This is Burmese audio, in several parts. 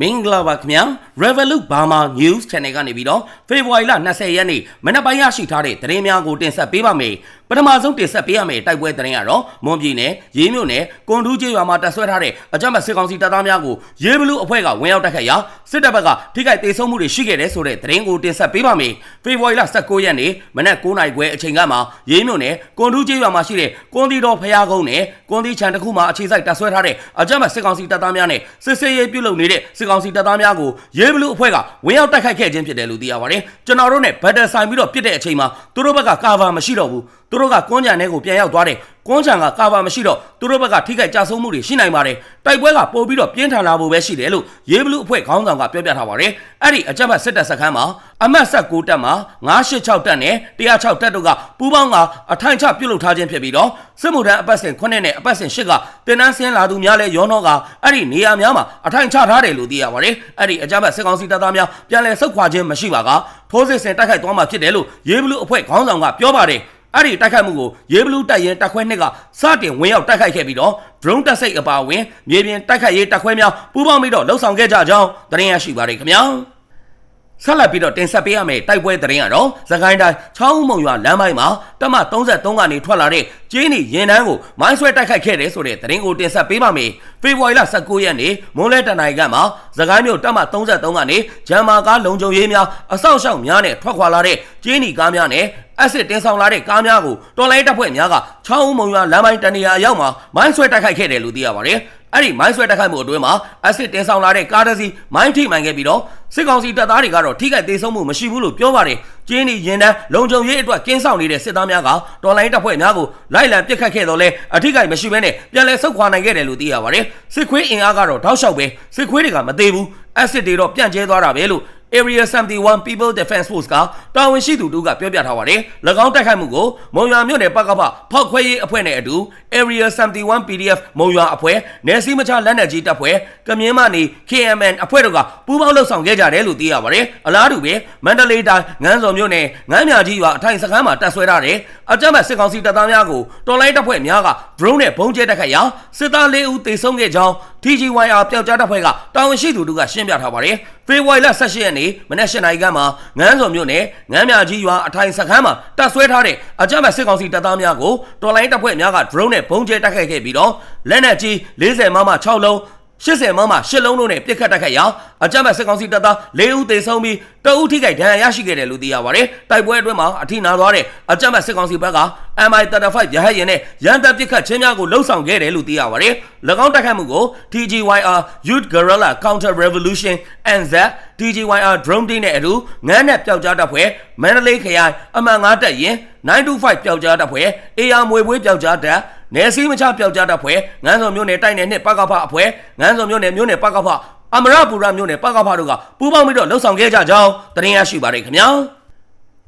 မင်္ဂလာပါခင်ဗျာ Revolut Burma News Channel ကနေပြီးတော့ဖေဖော်ဝါရီလ20ရက်နေ့မနက်ပိုင်းရရှိထားတဲ့သတင်းများကိုတင်ဆက်ပေးပါမယ်ပထမဆုံးတင်ဆက်ပေးရမယ့်တိုက်ပွဲသတင်းကတော့မွန်ပြည်နယ်ရေးမြို့နယ်ကွန်ထူးကျေးရွာမှာတပ်ဆွဲထားတဲ့အကြမ်းဖက်စစ်ကောင်စီတပ်သားများကိုရေးဘလူးအဖွဲ့ကဝင်ရောက်တိုက်ခတ်ရာစစ်တပ်ဘက်ကထိခိုက်ဒေဆုံးမှုတွေရှိခဲ့တဲ့ဆိုတဲ့သတင်းကိုတင်ဆက်ပေးပါမယ်ဖေဖော်ဝါရီလ19ရက်နေ့မနက်9:00နာရီခွဲအချိန်ကမှရေးမြို့နယ်ကွန်ထူးကျေးရွာမှာရှိတဲ့ကွန်တီတော်ဖျားကုန်းနဲ့ကွန်တီချန်တစ်ခုမှာအခြေစိုက်တပ်ဆွဲထားတဲ့အကြမ်းဖက်စစ်ကောင်စီတပ်သားများနဲ့စစ်ဆေးရေးပြုလုပ်နေတဲ့စစ်ကောင်စီတပ်သားများကိုရေးဘလူးအဖွဲ့ကဝင်ရောက်တိုက်ခိုက်ခဲ့ခြင်းဖြစ်တယ်လို့သိရပါတယ်ကျွန်တော်တို့နဲ့ဘတ်တာဆိုင်ပြီးတော့ပြစ်တဲ့အချိန်မှာသူတို့ဘက်ကကာဗာမရှိတော့ဘူး သူတို့ကကွန်းကြံထဲကိုပြန်ရောက်သွားတယ်ကွန်းချံကကာဗာမရှိတော့သူတို့ဘက်ကထိခိုက်ကြဆုံးမှုတွေရှိနိုင်ပါတယ်တိုက်ပွဲကပို့ပြီးတော့ပြင်းထန်လာဖို့ပဲရှိတယ်လို့ရေးဘလူးအဖွဲ့ခေါင်းဆောင်ကပြောပြထားပါတယ်အဲ့ဒီအကြမ်းဖက်စစ်တပ်စခန်းမှာအမတ်ဆက်9တပ်မှာ986တပ်နဲ့106တပ်တို့ကပူးပေါင်းကအထိုင်ချပြုတ်လုထားခြင်းဖြစ်ပြီးတော့စစ်မှုထမ်းအပတ်စဉ်9နဲ့အပတ်စဉ်10ကတင်နန်းဆင်းလာသူများလဲရောနောကအဲ့ဒီနေရာများမှာအထိုင်ချထားတယ်လို့သိရပါတယ်အဲ့ဒီအကြမ်းဖက်စစ်ကောင်စီတပ်သားများပြန်လည်ဆုတ်ခွာခြင်းမရှိပါကထိုးစစ်ဆင်တိုက်ခိုက်သွားမှာဖြစ်တယ်လို့ရေးဘလူးအဖွဲ့ခေါင်းဆောင်ကပြောပါတယ် အဲ့ဒီတိုက်ခိုက်မှုကိုရေဘလူးတိုက်ရင်တက်ခွဲနှစ်ကစတင်ဝင်ရောက်တိုက်ခိုက်ခဲ့ပြီးတော့ drone တက်စိတ်အပါအဝင်မြေပြင်တိုက်ခိုက်ရေးတက်ခွဲများပူးပေါင်းပြီးတော့လှုပ်ဆောင်ခဲ့ကြကြောင်းသတင်းရရှိပါတယ်ခင်ဗျာ ဆက်လက်ပြီးတော့တင်ဆက်ပေးရမယ့်တိုက်ပွဲသတင်းကတော့သခိုင်းတိုင်းချောင်းမုံရွာလမ်းပိုင်းမှာတမ33ကနေထွက်လာတဲ့ကျင်းနီရင်တန်းကိုမိုင်းဆွဲတိုက်ခိုက်ခဲ့တယ်ဆိုတဲ့သတင်းကိုတင်ဆက်ပေးပါမယ်။ဖေဖော်ဝါရီလ19ရက်နေ့မွန်းလဲတနိုင်ကမှာသခိုင်းမြို့တမ33ကနေဂျမ်မာကားလုံခြုံရေးများအဆောက်အအုံများနဲ့ထွက်ခွာလာတဲ့ကျင်းနီကားများနဲ့အက်စစ်တင်ဆောင်လာတဲ့ကားများကိုတော်လိုင်းတပ်ဖွဲ့များကချောင်းမုံရွာလမ်းပိုင်းတနေရာအရောက်မှာမိုင်းဆွဲတိုက်ခိုက်ခဲ့တယ်လို့သိရပါတယ်။ အဲ့ဒီမိုင်းဆွဲတိုက်ခိုက်မှုအတွင်းမှာအက်စစ်တင်ဆောင်လာတဲ့ကားတစ်စီးမိုင်းထိမှန်ခဲ့ပြီးတော့စစ်ကောင်စီတပ်သားတွေကတော့ထိခိုက်ဒေဆုံးမှုမရှိဘူးလို့ပြောပါတယ်။ကျင်းဒီရင်တန်းလုံခြုံရေးအတွက်ကင်းဆောင်နေတဲ့စစ်သားများကတော်လိုင်းတပ်ဖွဲ့များကိုလိုက်လံပစ်ခတ်ခဲ့တော့လဲအထိခိုက်မရှိဘဲနဲ့ပြန်လည်ဆုတ်ခွာနိုင်ခဲ့တယ်လို့သိရပါတယ်။စစ်ခွေးအင်အားကတော့တောက်လျှောက်ပဲစစ်ခွေးတွေကမသေးဘူး။အက်စစ်တွေတော့ပြန့်ကျဲသွားတာပဲလို့ Area 71 People Defense Force ကတာဝန်ရှိသူတို့ကပြောပြထားပါတယ်။၎င်းတိုက်ခိုက်မှုကိုမုံရွာမြို့နယ်ပကပဖောက်ခွဲရေးအဖွဲ့နဲ့အတူ Area 71 PDF မုံရွာအဖွဲ့နယ်စည်းမခြားလက်နက်ကြီးတပ်ဖွဲ့ကမြင်းမနေ KMN အဖွဲ့တို့ကပူးပေါင်းလှုပ်ဆောင်ခဲ့ကြတယ်လို့သိရပါတယ်။အလားတူပဲမန္တလေးတိုင်းငန်းစော်မြို့နယ်ငန်းမြကြီးရွာအထိုင်စခန်းမှာတပ်ဆွဲထားတဲ့အကြမ်းဖက်စစ်ကောင်စီတပ်သားများကိုတော်လိုင်းတပ်ဖွဲ့များက drone နဲ့ဘုံကျဲတိုက်ခိုက်ရာစစ်သား၄ဦးသေဆုံးခဲ့ကြောင်း TGYR ပျောက်ကြားတပ်ဖွဲ့ကတာဝန်ရှိသူတို့ကရှင်းပြထားပါတယ်။ဖေဖော်ဝါရီလ18ရက်နေ့မနက်၈နာရီခန့်မှာငန်းစော်မြို့နယ်ငန်းမြကြီးရွာအထိုင်စခန်းမှာတပ်ဆွဲထားတဲ့အကြမ်းဖက်စစ်ကောင်စီတပ်သားများကိုတော်လိုင်းတပ်ဖွဲ့များက drone နဲ့ဘုံကျဲတိုက်ခိုက်ခဲ့ပြီးတော့လက်နက်ကြီး40မမ6လုံး 80မမ8လုံးတို့နဲ့ပြစ်ခတ်တိုက်ခိုက်ရာအကြမ်းဖက်စစ်ကောင်စီတပ်သား၄ဦးသေဆုံးပြီးတအုပ်ထိခိုက်ဒဏ်ရာရရှိခဲ့တယ်လို့သိရပါတယ်။တိုက်ပွဲအတွင်းမှာအထိနာသွားတဲ့အကြမ်းဖက်စစ်ကောင်စီဘက်က MI35 ရဟတ်ယာဉ်နဲ့ရန်တပ်ပစ်ခတ်ခြင်းများကိုလှုံ့ဆော်ခဲ့တယ်လို့သိရပါတယ်။၎င်းတိုက်ခိုက်မှုကို TGYR Youth Guerrilla Counter Revolution NZ TGYR Drone Team နဲ့အတူငန်းနဲ့ပျောက်ကြားတပ်ဖွဲ့မန္တလေးခရိုင်အမှန်9တပ်ရင်925ပျောက်ကြားတပ်ဖွဲ့အေယာမွေပွေးပျောက်ကြားတပ် နယ်စည်းမချပျောက်ကြားတပ်ဖွဲ့ငန်းစုံမြို့နယ်တိုက်နယ်နှစ်ပကဖအဖွဲ့ငန်းစုံမြို့နယ်မြို့နယ်ပကဖအမရပူရမြို့နယ်ပကဖတို့ကပူးပေါင်းပြီးတော့လှုပ်ဆောင်ခဲ့ကြကြောင်းတင်ရရှိပါတယ်ခင်ဗျာ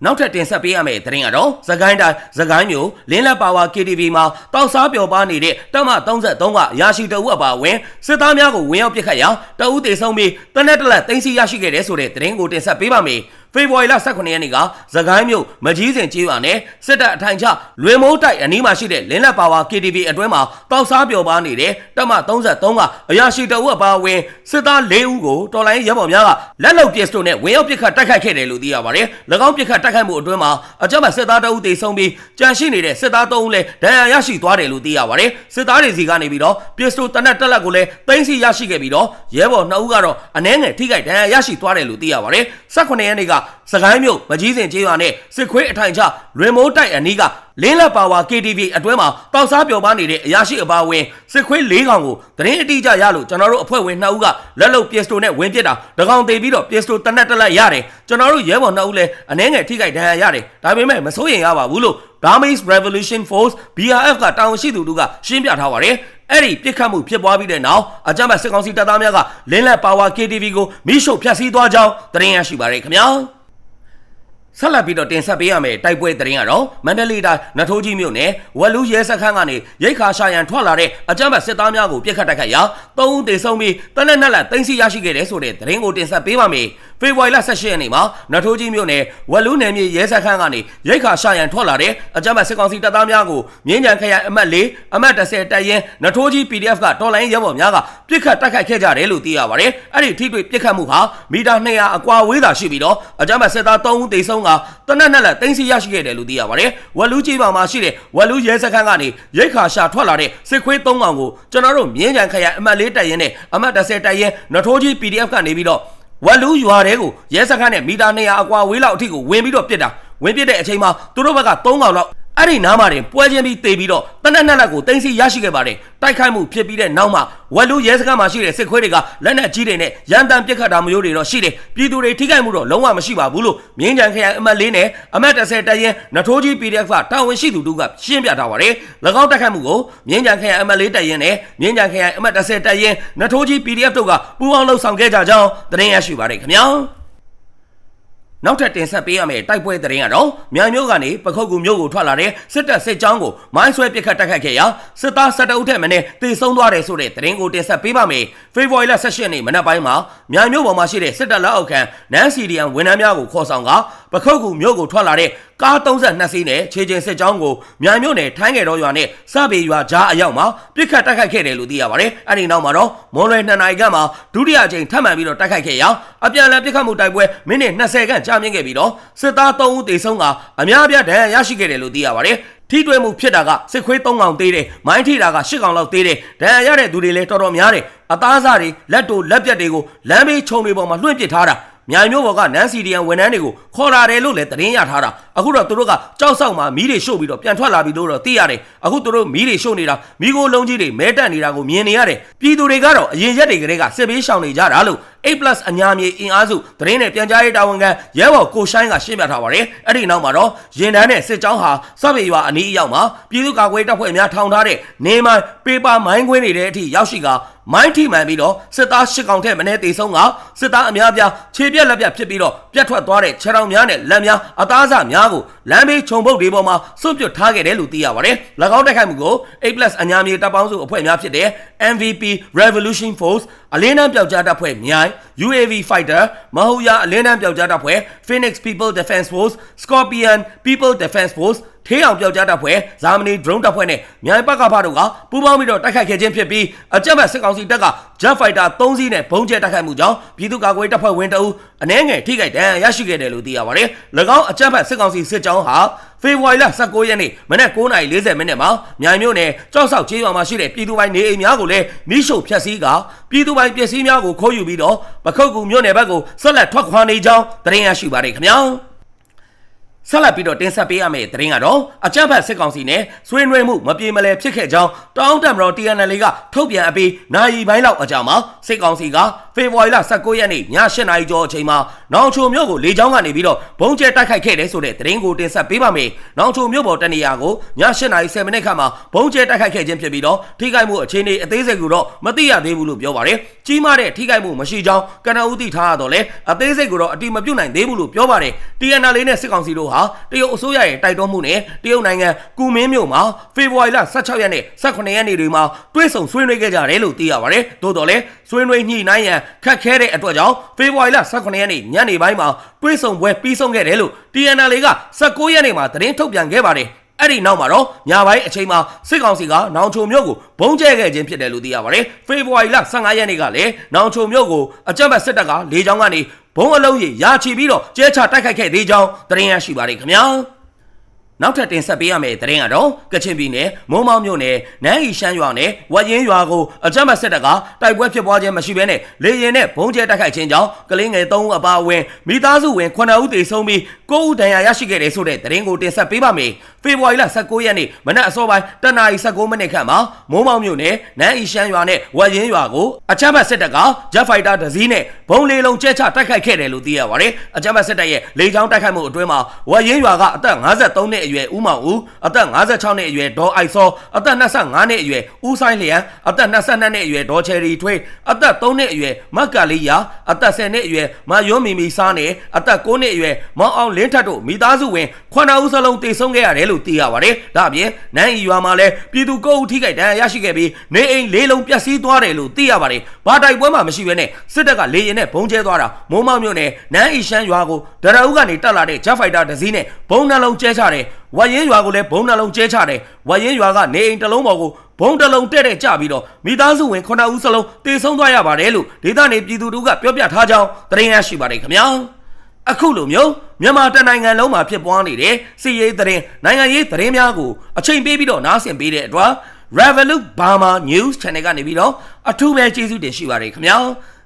နောက်ထပ်တင်ဆက်ပေးရမယ့်သတင်းကတော့သကိုင်းတိုင်းသကိုင်းမြို့လင်းလက်ပါဝါ KTV မှာတောက်စားပျော်ပါနေတဲ့တပ်မ33ကရာရှိတအုပ်အပါဝင်စစ်သားများကိုဝင်ရောက်ပစ်ခတ်ရာတအုပ်တေဆုံးပြီးတနက်တလက်တင်စီရရှိခဲ့တဲ့ဆိုတဲ့သတင်းကိုတင်ဆက်ပေးပါမယ် ဖေဖော်ဝါရီလ18ရက်နေ့ကသကိုင်းမြို့မကြီးစင်ကျေးရွာနဲ့စစ်တပ်အထိုင်ချလွေမိုးတိုက်အနီးမှာရှိတဲ့လင်းလက်ပါဝါ KTV အတွင်းမှာတောက်စားပျော်ပါနေတဲ့တပ်မ33ကအရာရှိတအုပ်အပါဝင်စစ်သား၄ဦးကိုတော်လိုင်းရဲဘော်များကလက်လုံပစ်စတိုနဲ့ဝင်ရောက်ပစ်ခတ်တိုက်ခိုက်ခဲ့တယ်လို့သိရပါတယ်။၎င်းပစ်ခတ်တိုက်ခိုက်မှုအတွင်းမှာအကြမ်းဖက်စစ်သားတအုပ်တေဆုံးပြီးကြန့်ရှိနေတဲ့စစ်သား၃ဦးလည်းဒဏ်ရာရရှိသွားတယ်လို့သိရပါတယ်။စစ်သားတွေစီကနေပြီးတော့ပစ်စတိုတနက်တက်လက်ကိုလည်းတင်းစီရရှိခဲ့ပြီးတော့ရဲဘော်2ဦးကတော့အနှဲငယ်ထိခိုက်ဒဏ်ရာရရှိသွားတယ်လို့သိရပါတယ်။18ရက်နေ့ကစကိုင်းမြို့မကြီးစင်ကျေးရွာနဲ့စစ်ခွေးအထိုင်ချလွင်မိုးတိုက်အနီးကလင်းလက်ပါဝါ KTV အတွင်းမှာတောက်စားပျော်ပါနေတဲ့အရာရှိအပါဝင်စစ်ခွေး၄កောင်ကိုတရင်အတိအကျရလို့ကျွန်တော်တို့အဖွဲ့ဝင်2ဦးကလက်လုံပစ္စတိုနဲ့ဝင်ပစ်တာတကောင်သေးပြီးတော့ပစ္စတိုတနက်တက်လက်ရတယ်ကျွန်တော်တို့ရဲဘော်2ဦးလည်းအနှဲငယ်ထိခိုက်ဒဏ်ရာရတယ်ဒါပေမဲ့မစိုးရင်ရပါဘူးလို့ Burmese Revolution Force BRF ကတာဝန်ရှိသူတို့ကရှင်းပြထားပါတယ် အဲ့ဒီပြစ်ခတ်မှုဖြစ်ပွားပြီးတဲ့နောက်အကြမ်းဖက်စစ်ကောင်စီတပ်သားများကလင်းလက်ပါဝါ KTV ကိုမိရှုဖျက်ဆီးသွားကြောင်းသတင်းရရှိပါရခင်ဗျာဆက်လက်ပြီးတော့တင်ဆက်ပေးရမယ်တိုက်ပွဲသတင်းကတော့မန္တလေးတိုင်းနထိုးကြီးမြို့နယ်ဝက်လူရဲစခန်းကနေရိတ်ခါရှာရန်ထွက်လာတဲ့အကြမ်းဖက်စစ်သားများကိုပြစ်ခတ်တိုက်ခိုက်ရာ၃ဦးသေဆုံးပြီးတနက်နက်လက်သိမ်းဆီးရရှိခဲ့တဲ့ဆိုတဲ့သတင်းကိုတင်ဆက်ပေးပါမယ်။ ဖေဖော်ဝါရီလ18ရက်နေ့မှာနထိုးကြီးမြို့နယ်ဝက်လူနယ်မြေရဲစခန်းကနေရိတ်ခါရှာရန်ထွက်လာတဲ့အကြမ်းဖက်စစ်ကောင်စီတပ်သားများကိုမြင်းကြံခရိုင်အမှတ်၄အမှတ်10တပ်ရင်းနထိုးကြီး PDF ကတော်လိုင်းရဲဘော်များကပြစ်ခတ်တိုက်ခိုက်ခဲ့ကြတယ်လို့သိရပါတယ်။အဲ့ဒီထိတွေ့ပြစ်ခတ်မှုဟာမီတာ200အကွာဝေးသာရှိပြီးတော့အကြမ်းဖက်စစ်သား3ဦးသေဆုံးကတနက်နက်လက်သိမ်းဆီးရရှိခဲ့တယ်လို့သိရပါတယ်။ဝက်လူကြီးပါမှာရှိတဲ့ဝက်လူရဲစခန်းကနေရိတ်ခါရှာထွက်လာတဲ့စစ်ခွေး၃កောင်ကိုကျွန်တော်တို့မြင်းကြံခရိုင်အမှတ်၄တပ်ရင်းနဲ့အမှတ်10တပ်ရင်းနထိုးကြီး PDF ကနေပြီးတော့ ဝက်လူရွာတဲကိုရဲစခန်းနဲ့မီတာ200အကွာဝေးလောက်အထိကိုဝင်ပြီးတော့ပြစ်တာဝင်ပြစ်တဲ့အချိန်မှာသူတို့ဘက်က3កောင်လောက် အဲ့ဒီနားမှာတင်ပွဲချင်းပြီးတေပြီးတော့တနက်နက်လက်ကိုတင်စီရရှိခဲ့ပါတယ်တိုက်ခိုက်မှုဖြစ်ပြီးတဲ့နောက်မှာဝက်လူရဲစခန်းမှာရှိတဲ့စစ်ခွေးတွေကလက်နက်ကြီးတွေနဲ့ရန်တမ်းပစ်ခတ်တာမျိုးတွေတော့ရှိတယ်ပြည်သူတွေထိခိုက်မှုတော့လုံးဝမရှိပါဘူးလို့မြင်းကြံခရိုင်အမှတ်၄နဲ့အမှတ်10တရင်နထိုးကြီး PDF ကတာဝန်ရှိသူတို့ကရှင်းပြထားပါတယ်၎င်းတိုက်ခိုက်မှုကိုမြင်းကြံခရိုင်အမှတ်၄တရင်နဲ့မြင်းကြံခရိုင်အမှတ်10တရင်နထိုးကြီး PDF တို့ကပူးပေါင်းလှုပ်ဆောင်ခဲ့ကြကြောင်းသတင်းရရှိပါတယ်ခင်ဗျာ နောက်ထပ်တင်ဆက်ပေးရမယ့်တိုက်ပွဲသတင်းကတော့မြိုင်မြို့ကနေပခုတ်ကူမြို့ကိုထွက်လာတဲ့စစ်တပ်စစ်ကြောင်းကိုမိုင်းဆွဲပစ်ခတ်တိုက်ခိုက်ခဲ့ရာစစ်သား၁၁ဦးထက်မနည်းတေဆုံးသွားတယ်ဆိုတဲ့သတင်းကိုတင်ဆက်ပေးပါမယ်။ဖေဖော်ဝါရီလ18ရက်နေ့မနက်ပိုင်းမှာမြိုင်မြို့ပေါ်မှာရှိတဲ့စစ်တပ်လက်အောက်ခံနန်းစီဒီယန်ဝန်ထမ်းများကိုခေါ်ဆောင်က ပခုတ်ကူမြို့ကိုထွက်လာတဲ့ကား32စီးနဲ့ခြေချင်းစစ်ကြောင်းကိုမြိုင်မြို့နယ်ထိုင်းငယ်တော်ရွာနဲ့စပေရွာကြားအရောက်မှာပြစ်ခတ်တိုက်ခိုက်ခဲ့တယ်လို့သိရပါတယ်။အဲဒီနောက်မှာတော့မွန်လွယ်2နာရီခန့်မှာဒုတိယအကြိမ်ထပ်မံပြီးတော့တိုက်ခိုက်ခဲ့ရာအပြန်အလှန်ပြစ်ခတ်မှုတိုက်ပွဲမိနစ်20ခန့်ကြာမြင့်ခဲ့ပြီးတော့စစ်သား3ဦးသေဆုံးကအများအပြားဒဏ်ရာရရှိခဲ့တယ်လို့သိရပါတယ်။ထိတွေ့မှုဖြစ်တာကစစ်ခွေး3កောင်သေးတယ်။မိုင်းထိတာက10កောင်လောက်သေးတယ်။ဒဏ်ရာရတဲ့သူတွေလည်းတော်တော်များတယ်။အသားစားတွေလက်တို့လက်ပြတ်တွေကိုလမ်းဘေးခြုံတွေပေါ်မှာလွှင့်ပစ်ထားတာ။ မြိုင်မျိုးဘော်ကနန်းစီဒီယန်ဝန်ထမ်းတွေကိုခေါ်လာတယ်လို့လည်းသတင်းရထားတာအခုတော့သူတို့ကကြောက်ဆောက်မှာမီးတွေရှို့ပြီးတော့ပြန်ထွက်လာပြီလို့တော့သိရတယ်အခုသူတို့မီးတွေရှို့နေတာမီးကိုလုံးကြီးတွေမဲတက်နေတာကိုမြင်နေရတယ်ပြည်သူတွေကတော့အရင်ရက်တွေကလေးကစစ်ဘေးရှောင်နေကြတာလို့ A+ အညာမြေအင်အားစုသတင်းနဲ့ပြန်ကြားရေးတာဝန်ခံရဲဘော်ကိုရှိုင်းကရှင်းပြထားပါတယ်အဲ့ဒီနောက်မှာတော့ရင်တန်းနဲ့စစ်ကြောင်းဟာစပေရွာအနီးအရောက်မှာပြည်သူ့ကာကွယ်တပ်ဖွဲ့များထောင်ထားတဲ့နေမိုင်းပေပါမိုင်းခွင်းတွေတဲ့အထိရောက်ရှိကမိုင်းထိမှန်ပြီးတော့စစ်သား၈កောင်ထက်မင်းတေဆုံးကစစ်သားအများပြားခြေပြက်လက်ပြက်ဖြစ်ပြီးတော့ပြတ်ထွက်သွားတဲ့ခြေထောင်များနဲ့လက်များအသားစများကိုလမ်းဘေးခြုံပုတ်တွေပေါ်မှာစွန့်ပစ်ထားခဲ့တယ်လို့သိရပါတယ်။၎င်းတိုက်ခိုက်မှုကို A+ အညာမြေတပ်ပေါင်းစုအဖွဲ့များဖြစ်တဲ့ MVP Revolution Force အလင်းတန်းပျောက်ကြားတပ်ဖွဲ့မြိုင် UAV Fighter မဟုတ်ရအလင်းတန်းပျောက်ကြားတပ်ဖွဲ့ Phoenix People Defense Force Scorpion People Defense Force ထေးအောင်ပျောက်ကြားတပ်ဖွဲ့ဇာမနီ drone တပ်ဖွဲ့နဲ့မြိုင်ပကဖတို့ကပူးပေါင်းပြီးတော့တိုက်ခိုက်ခဲ့ခြင်းဖြစ်ပြီးအကြမ်းဖက်စစ်ကောင်စီတပ်က Jet Fighter 3စီးနဲ့ဘုံကျဲတိုက်ခိုက်မှုကြောင့်ပြည်သူ့ကာကွယ်တပ်ဖွဲ့ဝင်တအုပ်အနှဲငယ်ထိခိုက်ဒဏ်ရာရရှိခဲ့တယ်လို့သိရပါတယ်။၎င်းအကြမ်းဖက်စစ်ကောင်စီစစ်ကြောင်းဟာ ဖေဖော်ဝါရီလ19ရက်နေ့မနက်9:40မိနစ်မှာမြိုင်မြို့နယ်ကြောက်ဆောက်ကျေးရွာမှာရှိတဲ့ပြည်သူပိုင်နေအိမ်များကိုလည်းမိရှုဖျက်ဆီးကပြည်သူပိုင်ပစ္စည်းများကိုခိုးယူပြီးတော့ပခုတ်ကူမြို့နယ်ဘက်ကိုဆက်လက်ထွက်ခွာနေကြောင်းသတင်းရရှိပါတယ်ခင်ဗျာ။ဆက်လက်ပြီးတော့တင်ဆက်ပေးရမယ့်သတင်းကတော့အကြမ်းဖက်စစ်ကောင်စီနဲ့ဆွေးနွေးမှုမပြေမလည်ဖြစ်ခဲ့ကြောင်းတောင်းတမတော် TNL ကထုတ်ပြန်အပြီးနိုင်ပိုင်းလောက်အကြာမှာစစ်ကောင်စီကဖေဖော်ဝါရီလ19ရက်နေ့ည8နာရီကျော်အချိန်မှာ နောင်ချိုမြို့ကိုလေကြောင်းကနေပြီးတော့ဘုံကျဲတိုက်ခိုက်ခဲ့တယ်ဆိုတဲ့သတင်းကိုတင်ဆက်ပေးပါမယ်။နောင်ချိုမြို့ပေါ်တနေရာကိုည8နာရီ10မိနစ်ခန့်မှာဘုံကျဲတိုက်ခိုက်ခဲ့ခြင်းဖြစ်ပြီးတော့ထိခိုက်မှုအခြေအနေအသေးစိတ်ကိုတော့မသိရသေးဘူးလို့ပြောပါတယ်။ကြီးမားတဲ့ထိခိုက်မှုမရှိကြောင်းကနဦးသိထားရတော့လေအသေးစိတ်ကိုတော့အတိမပြုတ်နိုင်သေးဘူးလို့ပြောပါတယ်။ TNL နဲ့စစ်ကောင်စီတို့ဟာတရုတ်အစိုးရရဲ့တိုက်တွန်းမှုနဲ့တရုတ်နိုင်ငံကူမင်းမြို့မှာဖေဖော်ဝါရီလ16ရက်နေ့18ရက်နေ့တွေမှာတွဲဆုံဆွေးနွေးခဲ့ကြတယ်လို့သိရပါတယ်။သို့တော်လည်းဆွေးနွေးညှိနှိုင်းရန်ခက်ခဲတဲ့အတွက်ကြောင့်ဖေဖော်ဝါရီလ18ရက်နေ့ညနေပိုင်းမှာတွဲဆုံပွဲပြီးဆုံးခဲ့တယ်လို့ TNL က19ရက်နေ့မှာသတင်းထုတ်ပြန်ခဲ့ပါတယ်။အဲ့ဒီနောက်မှာတော့ညပိုင်းအချိန်မှာစစ်ကောင်စီကနောင်ချိုမြို့ကိုဘုံကျဲခဲ့ခြင်းဖြစ်တယ်လို့သိရပါတယ်။ဖေဖော်ဝါရီလ15ရက်နေ့ကလည်းနောင်ချိုမြို့ကိုအကြမ်းဖက်စစ်တပ်ကလေကြောင်းကနေဘုံအလုံးကြီးရာချီပြီးတော့ကျဲချတိုက်ခိုက်ခဲ့သေးကြောင်းသတင်းရရှိပါတယ်ခင်ဗျာ။ နောက်ထပ်တင်ဆက်ပေးရမယ့်သတင်းကတော့ကချင်ပြည်နယ်မုံမောင်မြို့နယ်နန်းဤရှမ်းရွာနဲ့ဝက်ရင်ရွာကိုအကြမ်းဖက်စစ်တပ်ကတိုက်ပွဲဖြစ်ပွားခြင်းမရှိဘဲနဲ့လေရင်နဲ့ဘုံကျဲတိုက်ခိုက်ခြင်းကြောင့်ကလေးငယ်3ဦးအပါအဝင်မိသားစုဝင်9ဦးသေဆုံးပြီး9ဦးဒဏ်ရာရရှိခဲ့တယ်ဆိုတဲ့သတင်းကိုတင်ဆက်ပေးပါမယ်။ဖေဖော်ဝါရီလ19ရက်နေ့မနက်အစောပိုင်းတနာရီ19မိနစ်ခန့်မှာမုံမောင်မြို့နယ်နန်းဤရှမ်းရွာနဲ့ဝက်ရင်ရွာကိုအကြမ်းဖက်စစ်တပ်က Jet Fighter တစ်စီးနဲ့ဘုံလေးလုံးကျဲချတိုက်ခိုက်ခဲ့တယ်လို့သိရပါတယ်။အကြမ်းဖက်စစ်တပ်ရဲ့လေကြောင်းတိုက်ခိုက်မှုအတွင်းမှာဝက်ရင်ရွာကအသက်53နှစ်အအရွယ်ဦးမောင်ဦးအသက်56နှစ်အရွယ်ဒေါ်အိုက်စောအသက်25နှစ်အရွယ်ဦးဆိုင်လျံအသက်22နှစ်အရွယ်ဒေါ်ချယ်ရီထွေးအသက်3နှစ်အရွယ်မက်ကလေးယာအသက်10နှစ်အရွယ်မယွန်းမီမီစားနဲ့အသက်9နှစ်အရွယ်မောင်အောင်လင်းထက်တို့မိသားစုဝင်9ဦးစလုံးတေဆုံးခဲ့ရတယ်လို့သိရပါတယ်ဒါအပြင်နန်းဤရွာမှာလည်းပြည်သူ9ဦးထိခိုက်ဒဏ်ရာရရှိခဲ့ပြီးနေအိမ်၄လုံးပျက်စီးသွားတယ်လို့သိရပါတယ်ဘာတိုက်ပွဲမှမရှိဘဲနဲ့စစ်တပ်ကလေရင်နဲ့ဘုံကျဲသွားတာမိုးမောက်မြို့နယ်နန်းဤရှမ်းရွာကိုဒရအုပ်ကနေတက်လာတဲ့ဂျက်ဖိုက်တာတစ်စီးနဲ့ဘုံနှလုံးကျဲချတယ်ဝါရင်ရွာကိုလည်းဘုံနှလုံးကျဲချတယ်ဝါရင်ရွာကနေအိမ်တစ်လုံးပေါ်ကိုဘုံတစ်လုံးတဲ့တဲ့ကြပြီးတော့မိသားစုဝင်9ဦးစလုံးတေဆုံးသွားရပါတယ်လို့ဒေသနေပြည်သူတို့ကပြောပြထားကြောင်းသတင်းရရှိပါတယ်ခင်ဗျာအခုလိုမျိုးမြန်မာတနိုင်ငံလုံးမှာဖြစ်ပွားနေတဲ့စီရေးသတင်းနိုင်ငံရေးသတင်းများကိုအချိန်ပေးပြီးတော့နားဆင်ပေးတဲ့အတွက် Revolut Burma News Channel ကနေပြီးတော့အထူးပဲကျေးဇူးတင်ရှိပါတယ်ခင်ဗျာ